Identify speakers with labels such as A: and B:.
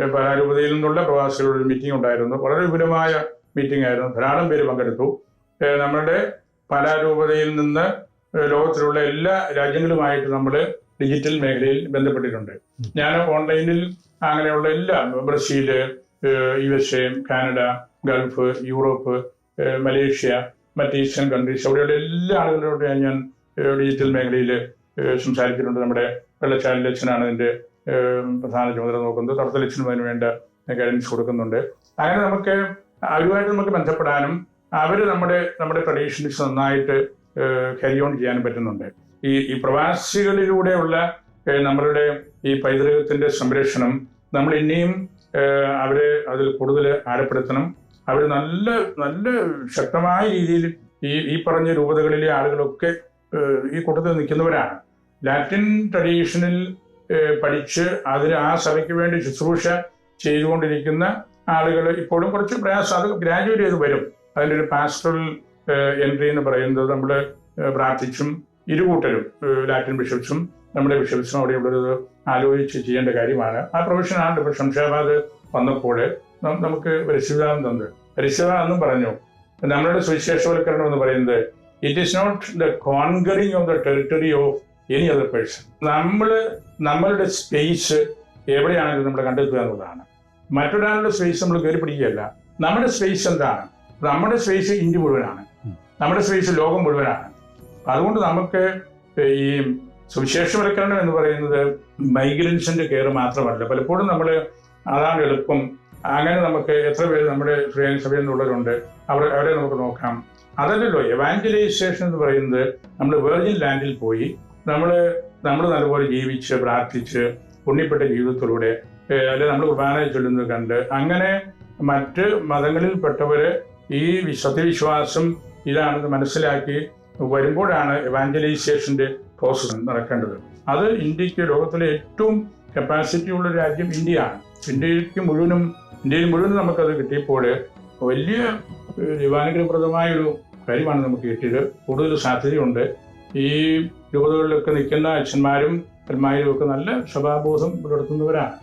A: ഏഹ് പരാരൂപതയിൽ നിന്നുള്ള പ്രവാസികളുടെ ഒരു മീറ്റിംഗ് ഉണ്ടായിരുന്നു. വളരെ വിപുലമായ മീറ്റിംഗ് ആയിരുന്നു. ധാരാളം പേര് പങ്കെടുത്തു. നമ്മുടെ പരാരൂപതയിൽ നിന്ന് ലോകത്തിലുള്ള എല്ലാ രാജ്യങ്ങളുമായിട്ട് നമ്മൾ ഡിജിറ്റൽ മേഖലയിൽ ബന്ധപ്പെട്ടിട്ടുണ്ട്. ഞാൻ ഓൺലൈനിൽ അങ്ങനെയുള്ള എല്ലാ Brazil U S A Canada Gulf Europe Malaysia മറ്റ് ഈസ്റ്റേൺ കൺട്രീസ് അവിടെയുള്ള എല്ലാ ആളുകളോടും ഞാൻ ഡിജിറ്റൽ മേഖലയിൽ സംസാരിച്ചിട്ടുണ്ട്. നമ്മുടെ വെള്ളച്ചാലിൽ അച്ഛനാണ് ഇതിന്റെ ഏഹ് പ്രധാന ചുമതല നോക്കുന്നത്. തടത്തലച്ഛനും അതിന് വേണ്ട ഗൈഡൻസ് കൊടുക്കുന്നുണ്ട്. അങ്ങനെ നമുക്ക് അവരുമായിട്ട് നമുക്ക് ബന്ധപ്പെടാനും അവർ നമ്മുടെ നമ്മുടെ ട്രഡീഷൻസ് നന്നായിട്ട് ക്യാരി ഓൺ ചെയ്യാനും പറ്റുന്നുണ്ട്. ഈ ഈ പ്രവാസികളിലൂടെയുള്ള നമ്മളുടെ ഈ പൈതൃകത്തിന്റെ സംരക്ഷണം നമ്മൾ ഇനിയും അവരെ അതിൽ കൂടുതൽ ആഴപ്പെടുത്തണം. അവർ നല്ല നല്ല ശക്തമായ രീതിയിൽ ഈ ഈ പറഞ്ഞ രൂപതകളിലെ ആളുകളൊക്കെ ഈ കൂട്ടത്തിൽ നിൽക്കുന്നവരാണ്. ലാറ്റിൻ ട്രഡീഷനിൽ പഠിച്ച് അതിന് ആ സഭയ്ക്ക് വേണ്ടി ശുശ്രൂഷ ചെയ്തുകൊണ്ടിരിക്കുന്ന ആളുകൾ ഇപ്പോഴും കുറച്ച് പ്രയാസം. അത് ഗ്രാജുവേറ്റ് ചെയ്ത് വരും. അതിന്റെ ഒരു പാസ്റ്ററൽ എൻട്രി എന്ന് പറയുന്നത് നമ്മൾ പ്രാർത്ഥിച്ചും ഇരുകൂട്ടരും ലാറ്റിൻ ബിഷപ്സും നമ്മുടെ ബിഷപ്സും അവിടെയുള്ളൊരു ആലോചിച്ച് ചെയ്യേണ്ട കാര്യമാണ്. ആ പ്രൊഫഷനാണ് ഇപ്പോൾ ശംഷാബാദ് വന്നപ്പോൾ നമുക്ക് പരിശുദ്ധാനം തന്നത് പരിശുദ്ധാന്നും പറഞ്ഞു. നമ്മളുടെ സുവിശേഷവൽക്കരണം എന്ന് പറയുന്നത് it is not the conquering of the territory of any other person നമ്മൾ നമ്മളുടെ സ്പേസ് എവിടെയാണെങ്കിലും നമ്മൾ കണ്ടെത്തുക എന്നുള്ളതാണ്. മറ്റൊരാളുടെ സ്പേസ് നമ്മൾ കയറി പിടിക്കുകയല്ല. നമ്മുടെ സ്പേസ് എന്താണ്? നമ്മുടെ സ്പേസ് ഇന്ത്യ മുഴുവനാണ്. നമ്മുടെ സ്പേസ് ലോകം മുഴുവനാണ്. അതുകൊണ്ട് നമുക്ക് ഈ സുവിശേഷവൽക്കരണം എന്ന് പറയുന്നത് മൈഗ്രൻസിന്റെ കെയർ മാത്രമല്ല. പലപ്പോഴും നമ്മൾ അതാണ് എളുപ്പം. അങ്ങനെ നമുക്ക് എത്ര പേര് നമ്മുടെ സഭയിൽ നിന്നുള്ളവരുണ്ട്. അവർ അവരെ നമുക്ക് നോക്കാം. അതല്ലല്ലോ എവാഞ്ചലൈസേഷൻ എന്ന് പറയുന്നത് നമ്മൾ വേർജിൻ ലാൻഡിൽ പോയി നമ്മൾ നമ്മൾ നല്ലപോലെ ജീവിച്ച് പ്രാർത്ഥിച്ച് പുണ്യപ്പെട്ട ജീവിതത്തിലൂടെ അല്ലെ നമ്മൾ കുർബാന ചൊല്ലുന്നത് കണ്ട് അങ്ങനെ മറ്റ് മതങ്ങളിൽപ്പെട്ടവര് ഈ സത്യവിശ്വാസം ഇതാണെന്ന് മനസ്സിലാക്കി വരുമ്പോഴാണ് എവാഞ്ചലൈസേഷന്റെ പ്രോസസ് നടക്കേണ്ടത്. അത് ഇന്ത്യയ്ക്ക് ലോകത്തിലെ ഏറ്റവും കപ്പാസിറ്റി ഉള്ള രാജ്യം ഇന്ത്യയാണ്. ഇന്ത്യയ്ക്ക് മുഴുവനും ഇന്ത്യയിൽ മുഴുവനും നമുക്കത് കിട്ടിയപ്പോൾ വലിയ ദൈവാനുഗ്രഹപ്രദമായ ഒരു കാര്യമാണ് നമുക്ക് കിട്ടിയത്. കൂടുതൽ സാധ്യതയുണ്ട്. ഈ രൂപതകളിലൊക്കെ നിൽക്കുന്ന അച്ഛന്മാരും അന്മാരും ഒക്കെ നല്ല സഭാബോധം പുലർത്തുന്നവരാണ്.